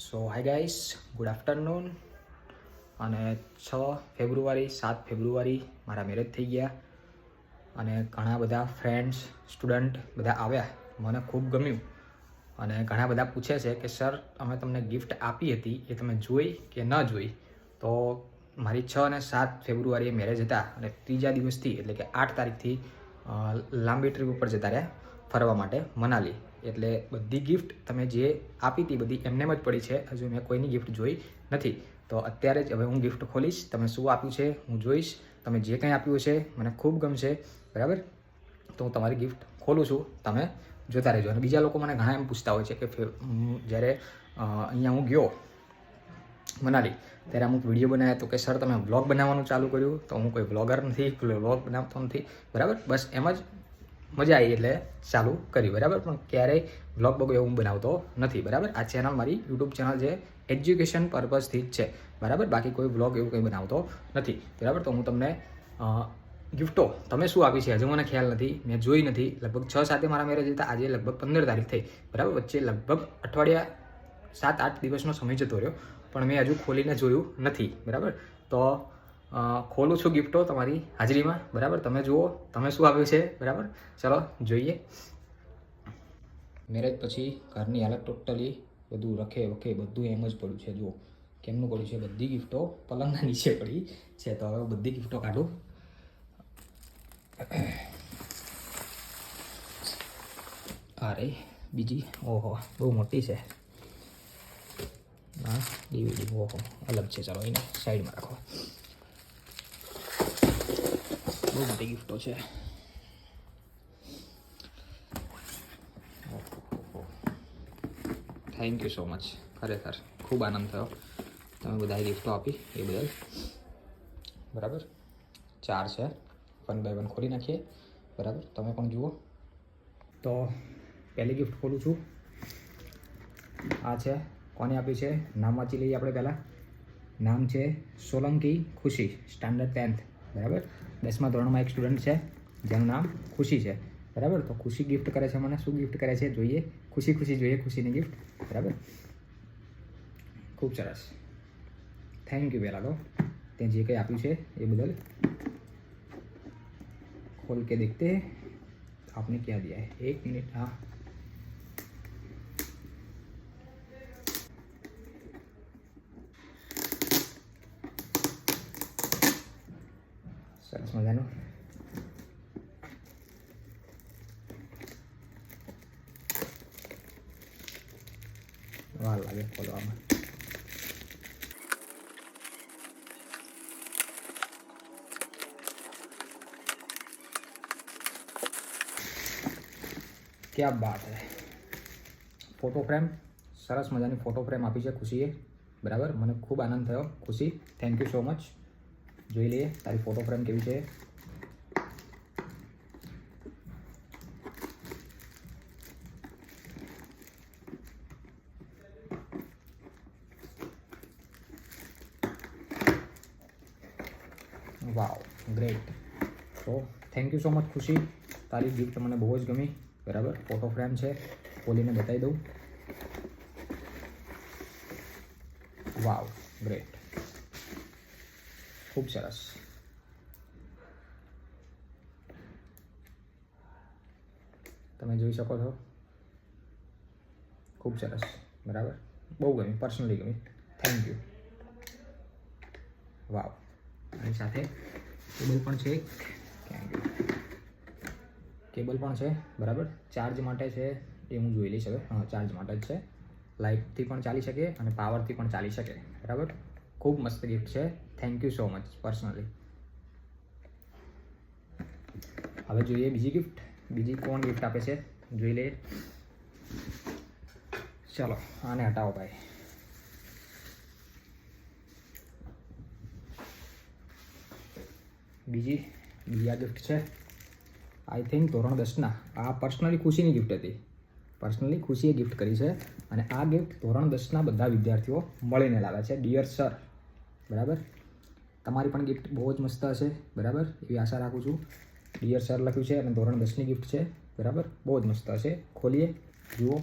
So hi guys good afternoon અને છ ફેબ્રુઆરી સાત ફેબ્રુઆરી મારા મેરેજ થઈ ગયા. અને ઘણા બધા ફ્રેન્ડ્સ સ્ટુડન્ટ બધા આવ્યા. મને ખૂબ ગમ્યું. અને ઘણા બધા પૂછે છે કે સર અમે તમને ગિફ્ટ આપી હતી, એ તમે જોઈ કે ન જોઈ? તો મારી છ અને સાત ફેબ્રુઆરીએ મેરેજ હતા. અને ત્રીજા દિવસથી, એટલે કે આઠ તારીખથી લાંબી ટ્રીપ ઉપર જતા રહ્યા ફરવા માટે મનાલી. એટલે બધી ગિફ્ટ તમે જે આપી હતી બધી એમનેમ જ પડી છે. હજુ મેં કોઈની ગિફ્ટ જોઈ નથી. તો અત્યારે જ હવે હું ગિફ્ટ ખોલીશ. તમે શું આપ્યું છે હું જોઈશ. તમે જે કંઈ આપ્યું છે મને ખૂબ ગમશે. બરાબર? તો હું તમારી ગિફ્ટ ખોલું છું. તમે જોતા રહેજો. અને બીજા લોકો મને ઘણા એમ પૂછતા હોય છે કે જ્યારે અહીંયા હું ગયો મનાલી, ત્યારે અમુક વીડિયો બનાવ્યા તો કે, સર, તમે વ્લોગ બનાવવાનું ચાલુ કર્યું? તો હું કોઈ વ્લોગર નથી વ્લોગ બનાવતો નથી. બરાબર? બસ એમ જ મજા આવી એટલે ચાલુ કરી બરાબર? પણ ક્યારેય વ્લોગ બગો એવું બનાવતો નથી, બરાબર? આ ચેનલ મારી યુટ્યુબ ચેનલ જે એજ્યુકેશન પર્પઝથી જ છે, બરાબર? બાકી કોઈ વ્લોગ એવું કંઈ બનાવતો નથી, બરાબર? તો હું તમને ગિફ્ટો, તમે શું આપી છે? હજુ મને ખ્યાલ નથી, મેં જોઈ નથી. લગભગ છ સાથે મારા મેરેજ હતા, આજે લગભગ પંદર તારીખ થઈ, બરાબર? વચ્ચે લગભગ અઠવાડિયા સાત આઠ દિવસનો સમય જતો રહ્યો, પણ મેં હજુ ખોલીને જોયું નથી, બરાબર? તો ખોલું છું ગિફ્ટો તમારી હાજરીમાં, બરાબર? તમે જુઓ, તમે શું આપ્યું છે, બરાબર? ચલો, જોઈએ. મેરેજ પછી ઘરની હાલત ટોટલી બધું રખે વખે બધું એમ જ પડ્યું છે, જુઓ. કેમનું પડ્યું છે? બધી ગિફ્ટો પલંગના નીચે પડી છે, તો હવે બધી ગિફ્ટો કાઢું. અરે બીજી. ઓહો, બહુ મોટી છે. હા ડીવીડી ઓહો, અલગ છે. ચાલો, એને સાઈડમાં રાખો. બહુ મોટી ગિફ્ટો છે થેન્ક યુ સો મચ ખરેખર ખૂબ આનંદ થયો. તમે બધાએ ગિફ્ટો આપી એ બદલ. બરાબર? ચાર છે. વન બાય વન ખોલી નાખીએ. બરાબર? તમે પણ જુઓ. તો પહેલી ગિફ્ટ ખોલું છું. આ છે. કોને આપી છે? નામ વાંચી લઈએ આપણે પહેલાં. નામ છે સોલંકી ખુશી સ્ટાન્ડર્ડ ટેન્થ બરાબર? દસમા ધોરણમાં એક સ્ટુડન્ટ છે જેનું નામ ખુશી છે બરાબર તો ખુશી ગિફ્ટ કરે છે મને શું ગિફ્ટ કરે છે જોઈએ ખુશી ખુશી જોઈએ ખુશીની ગિફ્ટ બરાબર ખૂબ સરસ થેન્ક યુ પહેલાં તો તે જે કંઈ આપ્યું છે એ બદલ खोल के देखते हैं आपने क्या दिया है एक मिनट हाँ સરસ મજાનું વાર લાગે ખોલવામાં ક્યાં બાત ફોટો ફ્રેમ સરસ મજાની ફોટો ફ્રેમ આપી છે ખુશીએ બરાબર મને ખૂબ આનંદ થયો ખુશી થેન્ક યુ સો મચ જોઈ લઈએ, તારી ફોટો ફ્રેમ કેવી છે? વાવ ગ્રેટ તો થેન્ક યુ સો મચ ખુશી. તારી ગિફ્ટ મને બહુ જ ગમી, બરાબર? ફોટો ફ્રેમ છે, ખોલીને બતાવી દઉં. વાવ ગ્રેટ ખૂબ સરસ તમે જોઈ શકો છો. ખૂબ સરસ બરાબર? બહુ ગમી. પર્સનલી ગમી. થેન્ક યુ વાવ અને સાથે કેબલ પણ છે કેબલ પણ છે. બરાબર? ચાર્જ માટે છે એ હું જોઈ લઈશ હવે. હા ચાર્જ માટે જ છે. લાઇટથી પણ ચાલી શકે અને પાવરથી પણ ચાલી શકે. બરાબર? ખૂબ મસ્ત ગિફ્ટ છે. Thank you so much personally હવે જોઈએ બીજી ગિફ્ટ બીજી કોણ ગિફ્ટ આપે છે? જોઈ લઈએ. ચલો, આને હટાવો ભાઈ. બીજી, બીજા ગિફ્ટ છે. આઈ થિંક ધોરણ દસના આ પર્સનલી ખુશીની ગિફ્ટ હતી. પર્સનલી ખુશીએ ગિફ્ટ કરી છે. અને આ ગિફ્ટ ધોરણ દસના બધા વિદ્યાર્થીઓ મળીને લાવ્યા છે. ડિયર સર બરાબર? તમારી પણ ગિફ્ટ બહુ જ મસ્ત હશે, બરાબર? એવી આશા રાખું છું. ડિયર સર લખ્યું છે અને ધોરણ દસની ગિફ્ટ છે, બરાબર? બહુ જ મસ્ત હશે. ખોલીએ. જુઓ.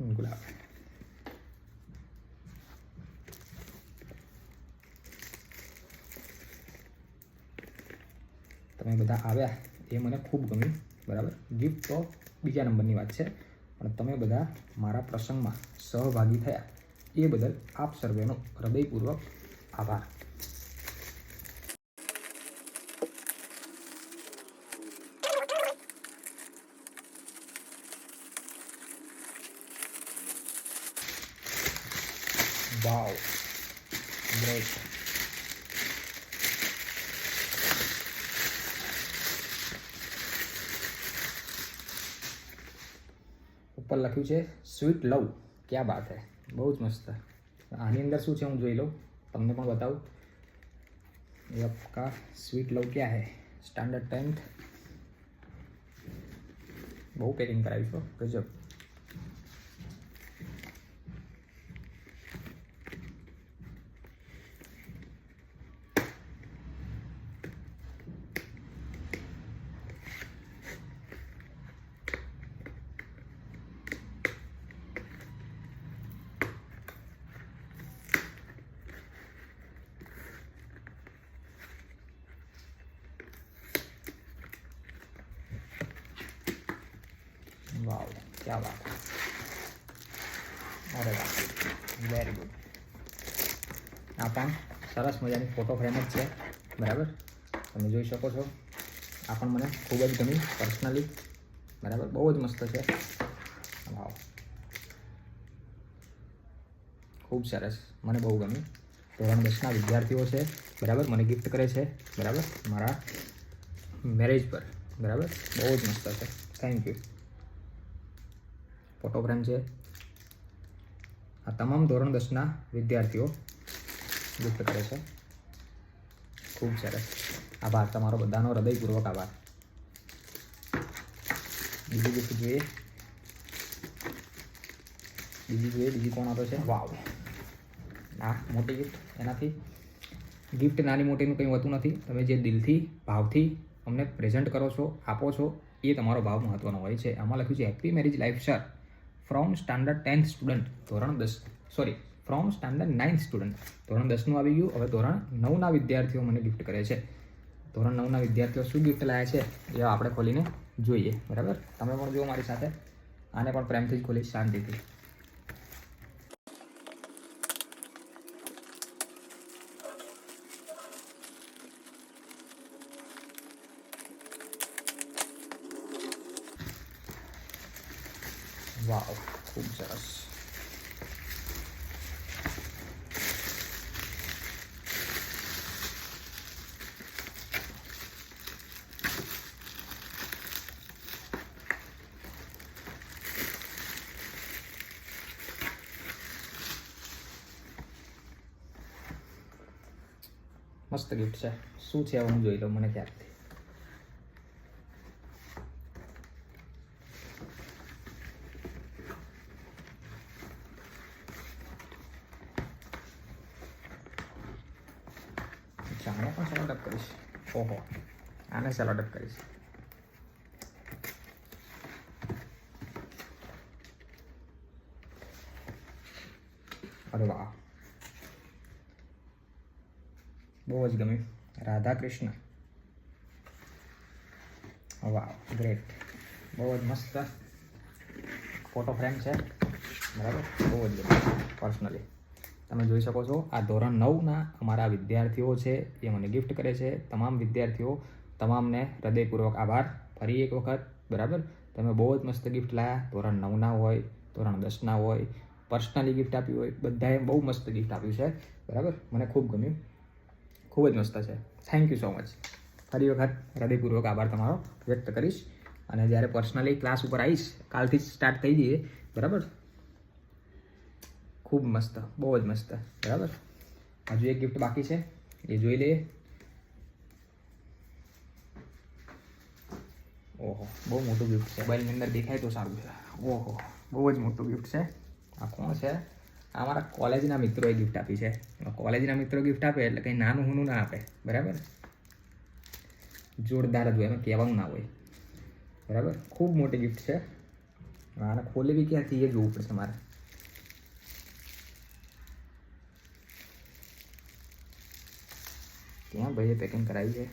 ગુલાબ. તમે બધા આવ્યા, એ મને ખૂબ ગમ્યું, બરાબર? ગિફ્ટ તો બીજા નંબરની વાત છે. પણ તમે બધા મારા પ્રસંગમાં સહભાગી થયા. એ બદલ આપ સર્વેનો હૃદયપૂર્વક આભાર. વાવ. ગ્રેટ ઉપર લખ્યું છે સ્વીટ લવ ક્યાં બાત હે બહુ જ મસ્ત આની અંદર શું છે હું જોઈ લઉં તમને પણ બતાવું ये आपका स्वीट लव क्या है स्टैंडर्ड टेंथ બહુ પેકિંગ કરાવી છો ગજબ વાવ बात है અરે વાહ વેરી ગુડ આ પણ સરસ મજાની ફોટો ફ્રેમ જ છે. બરાબર? તમે જોઈ શકો છો. આ પણ મને ખૂબ જ ગમી પર્સનલી બરાબર? બહુ જ મસ્ત છે. વાવ ખૂબ સરસ. મને બહુ ગમી. ધોરણ દસના વિદ્યાર્થીઓ છે. બરાબર? મને ગિફ્ટ કરે છે. બરાબર? મારા મેરેજ પર. બરાબર? બહુ જ મસ્ત છે. થેન્ક યુ ફોટો ફ્રેમ છે. આ તમામ ધોરણ દસના વિદ્યાર્થીઓ ગિફ્ટ કરે છે. ખૂબ સરસ. આભાર. તમારો બધાનો હૃદયપૂર્વક આભાર. બીજી ગિફ્ટ જોઈએ બીજી જોઈએ બીજી કોણ આપે છે? વાવ. આ મોટી ગિફ્ટ એનાથી? ગિફ્ટ નાની મોટીનું કંઈ હોતું નથી. તમે જે દિલથી ભાવથી અમને પ્રેઝન્ટ કરો છો આપો છો એ તમારો ભાવ મહત્વનો હોય છે. આમાં લખ્યું છે happy marriage life sir from standard tenth student ધોરણ દસ. Sorry from standard ninth student ધોરણ દસનું આવી ગયું. હવે ધોરણ નવના વિદ્યાર્થીઓ મને ગિફ્ટ કરે છે. ધોરણ નવના વિદ્યાર્થીઓ શું ગિફ્ટ લાયા છે, એ આપણે ખોલીને જોઈએ. બરાબર? તમે પણ જુઓ મારી સાથે. આને પણ પ્રેમથી જ ખોલીશ, શાંતિથી. વાવ ખૂબ સરસ મસ્ત ગિફ્ટ છે શું છે હવે હું જોઈ લઉં મને ક્યારથી આને પણ સેલો ડબ કરીશ ઓહો આને સેલો ડબ કરીશ અરે વાહ બહુ જ ગમ્યું રાધા કૃષ્ણ વાહ ગ્રેટ બહુ જ મસ્ત ફોટો ફ્રેમ છે બરાબર બહુ જ ગમ્યું પર્સનલી તમે જોઈ શકો છો, આ ધોરણ નવના અમારા વિદ્યાર્થીઓ છે, એ મને ગિફ્ટ કરે છે. તમામ વિદ્યાર્થીઓ તમામને હૃદયપૂર્વક આભાર. ફરી એક વખત, બરાબર? તમે બહુ જ મસ્ત ગિફ્ટ લાયા. ધોરણ નવના હોય, ધોરણ દસના હોય પર્સનલી ગિફ્ટ આપ્યું હોય, બધાએ બહુ મસ્ત ગિફ્ટ આપ્યું છે. બરાબર? મને ખૂબ ગમ્યું. ખૂબ જ મસ્ત છે. થેન્ક યુ સો મચ ફરી વખત હૃદયપૂર્વક આભાર તમારો વ્યક્ત કરીશ. અને જ્યારે પર્સનલી ક્લાસ ઉપર આવીશ, કાલથી જ સ્ટાર્ટ થઈ જઈએ. બરાબર? ખૂબ મસ્ત, બહુ જ મસ્ત. બરાબર? હજુ એક ગિફ્ટ બાકી છે. એ જોઈ લઈએ. ઓહો, બહુ મોટું ગિફ્ટ છે. મોબાઈલની અંદર દેખાય તો સારું છે. ઓહો, બહુ જ મોટું ગિફ્ટ છે. આ કોણ છે? આ મારા કોલેજના મિત્રોએ ગિફ્ટ આપી છે. કોલેજના મિત્રો ગિફ્ટ આપે એટલે કંઈ નાનું હુનું ના આપે. બરાબર? જોરદાર જ હોય, એમાં કહેવાનું ના હોય. બરાબર? ખૂબ મોટી ગિફ્ટ છે. આને બી ક્યાંથી એ જોવું પડશે મારે. ક્યાં ભાઈએ પેકિંગ કરાવી છે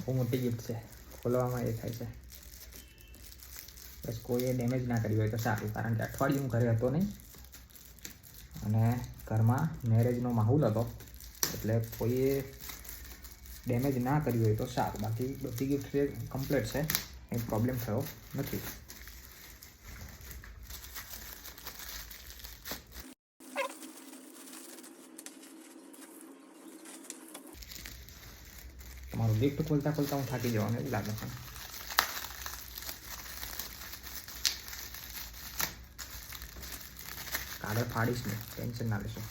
બહુ મોટી ગિફ્ટ છે ખોલવામાં એ થાય છે બસ કોઈએ ડેમેજ ના કરી હોય તો સારું કારણ કે અઠવાડિયું હું ઘરે હતો નહીં અને ઘરમાં મેરેજનો માહોલ હતો, એટલે કોઈએ ડેમેજ ના કર્યું હોય તો સારું, બાકી બધી ગિફ્ટ કમ્પ્લીટ છે એ પ્રોબ્લેમ થયો નથી. તમારું ગિફ્ટ ખોલતા ખોલતા હું થાકી જવાનું એવું લાગે છે કાગળ ફાડીશ નહીં ટેન્શન ના લેશો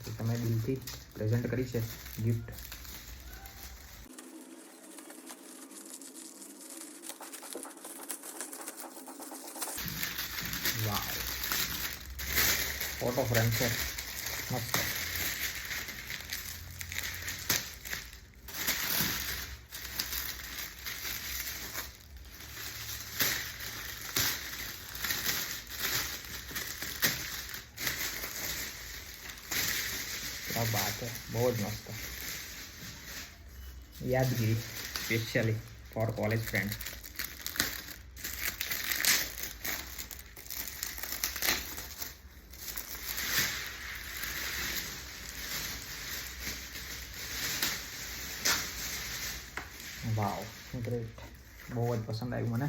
જે તમે દિલથી પ્રેઝન્ટ કરી છે ગિફ્ટ વાવ ફોટો ફ્રેમ છે મસ્ત યાદગીરી specially for college friend wow great બહુ જ પસંદ આવ્યું મને.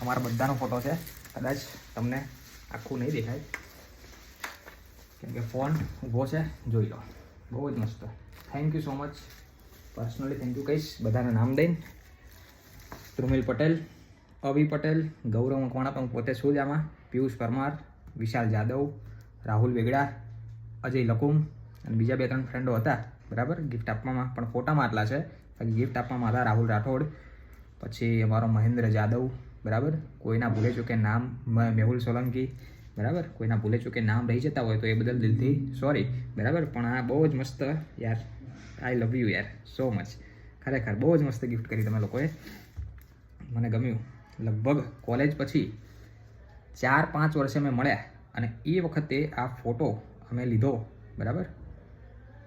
અમારા બધાનો ફોટો છે. કદાચ તમને આખું નહીં દેખાય. કેમ કે ફોન ઊભો છે. જોઈ લો. બહુ જ મસ્ત. Thank you so much personally thank you કહીશ બધાના નામ દઈને. ધ્રુમિલ પટેલ, અભિ પટેલ, ગૌરવ મકવાણા પણ પોતે છું જ આમાં. પિયુષ પરમાર, વિશાલ જાદવ, રાહુલ વેગડા, અજય લકુમ અને બીજા બે ત્રણ ફ્રેન્ડો હતા. બરાબર? ગિફ્ટ આપવામાં પણ ફોટામાં આટલા છે. બાકી ગિફ્ટ આપવામાં હતા રાહુલ રાઠોડ, પછી અમારો મહેન્દ્ર જાદવ. બરાબર? કોઈના ભૂલે ચૂકે નામ મેહુલ સોલંકી. બરાબર? કોઈના ભૂલે ચૂકે નામ રહી જતા હોય તો એ બદલ દિલથી સોરી બરાબર? પણ આ બહુ જ મસ્ત યાર આઈ લવ યુ યાર સો મચ ખરેખર બહુ જ મસ્ત ગિફ્ટ કરી તમે લોકોએ. મને ગમ્યું. લગભગ કોલેજ પછી ચાર પાંચ વર્ષે અમે મળ્યા અને એ વખતે આ ફોટો અમે લીધો, બરાબર?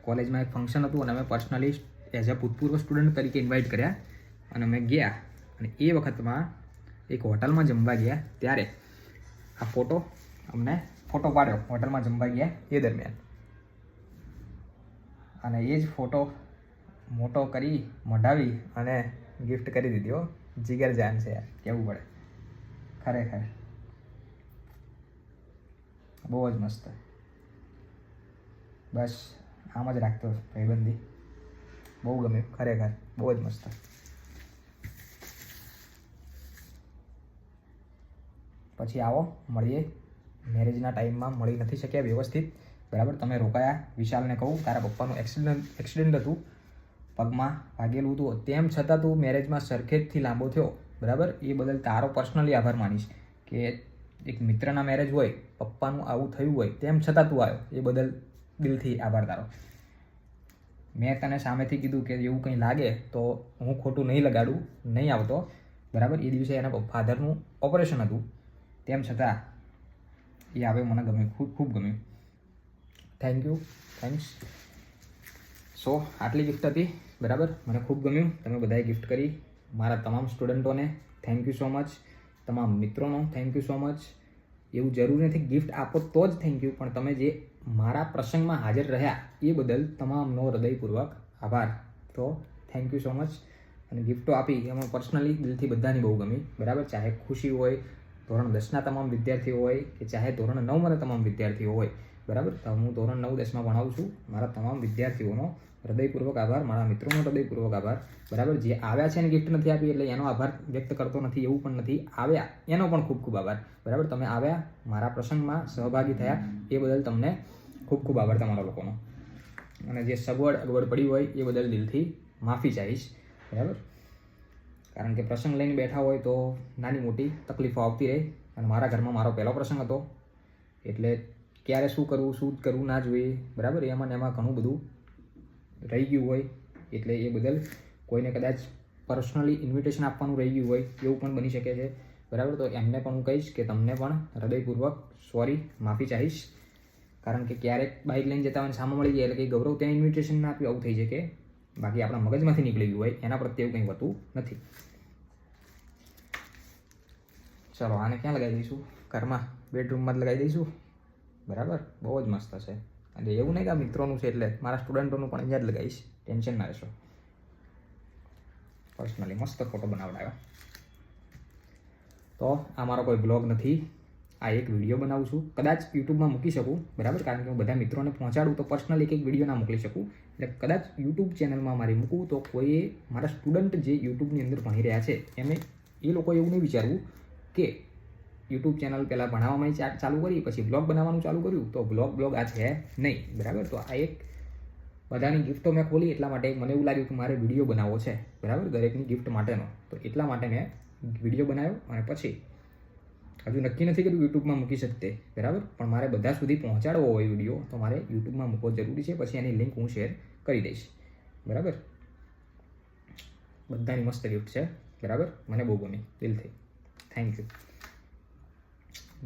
કોલેજમાં એક ફંક્શન હતું અને અમે પર્સનલી એઝ અ ભૂતપૂર્વ સ્ટુડન્ટ તરીકે ઇન્વાઇટ કર્યા અને અમે ગયા અને એ વખતમાં એક હોટલમાં જમવા ગયા ત્યારે આ ફોટો અમને ફોટો પાડ્યો હોટલમાં જમવા ગયા એ દરમિયાન. અને એ જ ફોટો મોટો કરી, મઢાવી અને ગિફ્ટ કરી દીધી હો. જીગર જાન છે યાર, કેવું પડે. ખરેખર. બહુ જ મસ્ત. બસ, આમ જ રાખતો ભાઈબંધી. બહુ ગમ્યું ખરેખર. બહુ જ મસ્ત. પછી આવો, મળીએ. મેરેજના ટાઈમમાં મળી નથી શક્યા વ્યવસ્થિત. બરાબર? તમે રોકાયા વિશાલને કહું, તારા પપ્પાનું એક્સિડન્ટ એક્સિડન્ટ હતું, પગમાં ભાગેલું હતું. તેમ છતાં તું મેરેજમાં સરખેજથી લાંબો થયો, બરાબર? એ બદલ તારો પર્સનલી આભાર માનીશ કે એક મિત્રના મેરેજ હોય, પપ્પાનું આવું થયું હોય, તેમ છતાં તું આવ્યો. એ બદલ દિલથી આભાર તારો. મેં તને સામેથી કીધું કે એવું કંઈ લાગે તો હું ખોટું નહીં લગાડું, નહીં આવતો, બરાબર? એ દિવસે એના ફાધરનું ઓપરેશન હતું. તેમ છતાં એ આવે મને ગમ્યું, ખૂબ ખૂબ ગમ્યું. થેન્ક યુ થેન્ક્સ સો આટલી ગિફ્ટ હતી. બરાબર? મને ખૂબ ગમ્યું. તમે બધાએ ગિફ્ટ કરી. મારા તમામ સ્ટુડન્ટોને થેન્ક યુ સો મચ તમામ મિત્રોનો થેન્ક યુ સો મચ એવું જરૂરી નથી ગિફ્ટ આપો તો જ થેન્ક યુ પણ તમે જે મારા પ્રસંગમાં હાજર રહ્યા, એ બદલ તમામનો હૃદયપૂર્વક આભાર. તો થેન્ક યુ સો મચ અને ગિફ્ટો આપી. એમાં પર્સનલી દિલથી બધાની બહુ ગમી. બરાબર? ચાહે ખુશી હોય, ધોરણ દસના તમામ વિદ્યાર્થીઓ હોય, કે ચાહે ધોરણ નવમાંના તમામ વિદ્યાર્થીઓ હોય બરાબર? હું ધોરણ નવ દસમાં ભણાવું છું. મારા તમામ વિદ્યાર્થીઓનો હૃદયપૂર્વક આભાર, મારા મિત્રોનો હૃદયપૂર્વક આભાર. બરાબર? જે આવ્યા છે એને ગિફ્ટ નથી આપી, એટલે એનો આભાર વ્યક્ત કરતો નથી, એવું પણ નથી. આવ્યા, એનો પણ ખૂબ ખૂબ આભાર. બરાબર? તમે આવ્યા, મારા પ્રસંગમાં સહભાગી થયા, એ બદલ તમને ખૂબ ખૂબ આભાર તમારા લોકોનો. અને જે સગવડ અગવડ પડી હોય, એ બદલ દિલથી માફી ચાહીશ. બરાબર? કારણ કે પ્રસંગ લઈને બેઠા હોય તો નાની મોટી તકલીફો આવતી રહે. અને મારા ઘરમાં મારો પહેલો પ્રસંગ હતો. એટલે ક્યારે શું કરવું શું કરવું ના જોઈએ, બરાબર? એમાં ને એમાં ઘણું બધું રહી ગયું હોય. એટલે એ બદલ કોઈને કદાચ પર્સનલી ઇન્વિટેશન આપવાનું રહી ગયું હોય, એવું પણ બની શકે છે. બરાબર? તો એમને પણ હું કહીશ કે તમને પણ હૃદયપૂર્વક સોરી માફી ચાહીશ. કારણ કે ક્યારેક બાઇક લઈને જતા હોય સામે મળી જાય એટલે કે ગૌરવ ત્યાં ઇન્વિટેશન ના આપ્યું, આવું થઈ છે કે બાકી આપણા મગજમાંથી નીકળી ગયું હોય, એના પ્રત્યે એવું કંઈ હોતું નથી. ચલો, આને ક્યાં લગાવી દઈશું? ઘરમાં બેડરૂમમાં જ લગાવી દઈશું? બરાબર? બહુ જ મસ્ત છે. અને એવું નહીં કે મિત્રોનું છે એટલે મારા સ્ટુડન્ટોનું પણ અહીંયા જ લગાવીશ. ટેન્શન ના રહેશો પર્સનલી મસ્ત ફોટો બનાવડાવ્યા. તો આ મારો કોઈ બ્લોગ નથી. આ એક વીડિયો બનાવું છું. કદાચ યુટ્યુબમાં મૂકી શકું, બરાબર? કારણ કે હું બધા મિત્રોને પહોંચાડું તો પર્સનલ એક એક વીડિયો ના મોકલી શકું. એટલે કદાચ યુટ્યુબ ચેનલમાં મારી મૂકું તો કોઈએ મારા સ્ટુડન્ટ જે યુટ્યુબની અંદર ભણી રહ્યા છે, એમે એ લોકોએ એવું નહીં વિચારવું કે યુટ્યુબ ચેનલ પહેલાં ભણાવવામાં ચાલુ કરી પછી બ્લોગ બનાવવાનું ચાલુ કર્યું, તો બ્લોગ બ્લોગ આ છે નહીં, બરાબર? તો આ એક બધાની ગિફ્ટો મેં ખોલી, એટલા માટે મને એવું લાગ્યું કે મારે વીડિયો બનાવવો છે, બરાબર? દરેકની ગિફ્ટ માટેનો. તો એટલા માટે મેં વીડિયો બનાવ્યો અને પછી હજુ નક્કી નથી કર્યું યુટ્યુબમાં મૂકી શકતે, બરાબર? પણ મારે બધા સુધી પહોંચાડવો હોય વીડિયો તો મારે યુટ્યુબમાં મૂકવો જરૂરી છે, પછી એની લિંક હું શેર કરી દઈશ, બરાબર? બધાની મસ્ત ગિફ્ટ છે, બરાબર? મને બહુ ગમી, દિલથી. થેન્ક યુ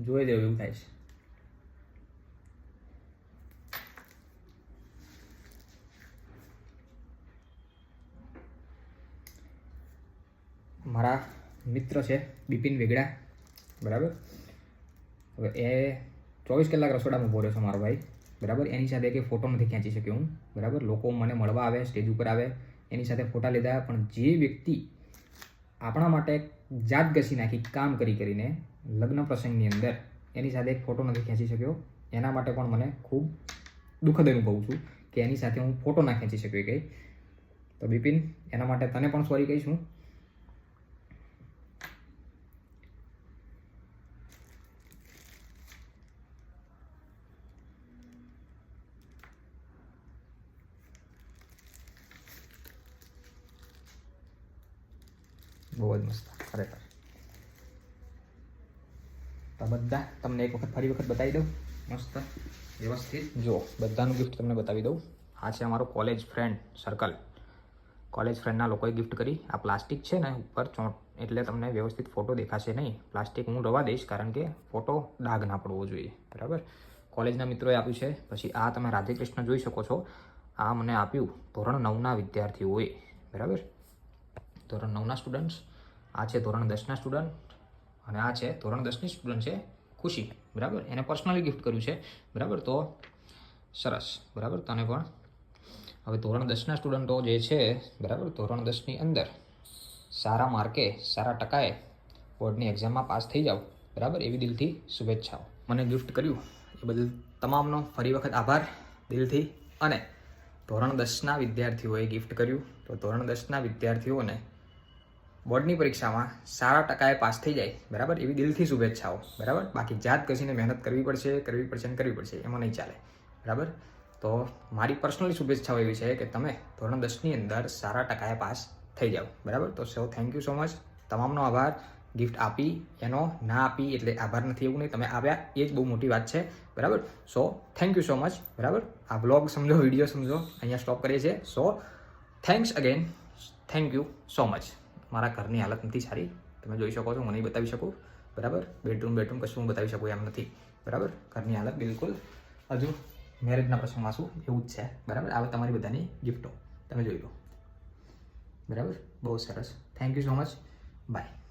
જોઈ દેવું એવું થાય છે. મારા મિત્ર છે, બિપિન વેગડા, બરાબર? હવે એ ચોવીસ કલાક રસોડામાં રહ્યો છે મારો ભાઈ, બરાબર? એની સાથે કે ફોટો નથી ખેંચી શક્યો હું, બરાબર? લોકો મને મળવા આવે સ્ટેજ ઉપર આવે, એની સાથે ફોટા લીધા, પણ જે વ્યક્તિ આપણા માટે જાત ઘસી નાખી, કામ કરી કરીને લગ્ન પ્રસંગની અંદર એની સાથે એક ફોટો નથી ખેંચી શક્યો. એના માટે પણ મને ખૂબ દુઃખદ અનુભવું છું કે એની સાથે હું ફોટો ના ખેંચી શક્યો કંઈ. તો બિપિન, એના માટે તને પણ સોરી કહીશ હું. બહુ જ મસ્ત. ખરેખર. બધા તમને એક વખત ફરી વખત બતાવી દઉં. મસ્ત, વ્યવસ્થિત. જો, બધાનું ગિફ્ટ તમને બતાવી દઉં. આ છે અમારો કોલેજ ફ્રેન્ડ સર્કલ કોલેજ ફ્રેન્ડના લોકોએ ગિફ્ટ કરી. આ પ્લાસ્ટિક છે ને, ઉપર ચોંટ એટલે તમને વ્યવસ્થિત ફોટો દેખાશે નહીં. પ્લાસ્ટિક હું રવા દઈશ, કારણ કે ફોટો ડાઘ ના પડવો જોઈએ. બરાબર? કોલેજના મિત્રોએ આપ્યું છે. પછી આ તમે રાધે કૃષ્ણ જોઈ શકો છો. આ મને આપ્યું ધોરણ નવના વિદ્યાર્થીઓએ. બરાબર? ધોરણ નવના સ્ટુડન્ટ્સ આ છે ધોરણ દસના સ્ટુડન્ટ અને આ છે ધોરણ દસની સ્ટુડન્ટ છે ખુશી, બરાબર? એને પર્સનલી ગિફ્ટ કર્યું છે, બરાબર? તો સરસ, બરાબર? તને પણ. હવે ધોરણ દસના સ્ટુડન્ટો જે છે, બરાબર? ધોરણ દસની અંદર સારા માર્કે સારા ટકાએ બોર્ડની એક્ઝામમાં પાસ થઈ જાઓ, બરાબર? એવી દિલથી શુભેચ્છાઓ. મને ગિફ્ટ કર્યું, એ બદલ તમામનો ફરી વખત આભાર દિલથી. અને ધોરણ દસના વિદ્યાર્થીઓએ ગિફ્ટ કર્યું, તો ધોરણ દસના વિદ્યાર્થીઓને બોર્ડની પરીક્ષામાં સારા ટકાએ પાસ થઈ જાય, બરાબર? એવી દિલથી શુભેચ્છાઓ, બરાબર? બાકી જાત ઘસીને મહેનત કરવી પડશે કરવી પડશે ને કરવી પડશે, એમાં નહીં ચાલે, બરાબર? તો મારી પર્સનલી શુભેચ્છાઓ એવી છે કે તમે ધોરણ દસની અંદર સારા ટકાએ પાસ થઈ જાઓ, બરાબર? તો so thank you so much. તમામનો આભાર, ગિફ્ટ આપી, એનો ના આપી, એટલે આભાર નથી એવું નહીં, તમે આવ્યા, એ જ બહુ મોટી વાત છે, બરાબર? So thank you so much, બરાબર? આ બ્લોગ સમજો, વીડિયો સમજો, અહીંયા સ્ટોપ કરીએ છીએ. So thanks again, thank you so much. મારા ઘરની હાલત નથી સારી. તમે જોઈ શકો છો હું નહીં બતાવી શકું. બરાબર? બેડરૂમ બેડરૂમ કશું હું બતાવી શકું એમ નથી. બરાબર? ઘરની હાલત બિલકુલ હજુ મેરેજના પ્રસંગમાં શું? એવું જ છે. બરાબર? આવે તમારી બધાની ગિફ્ટો. તમે જોઈ લો. બરાબર? બહુ સરસ. Thank you so much bye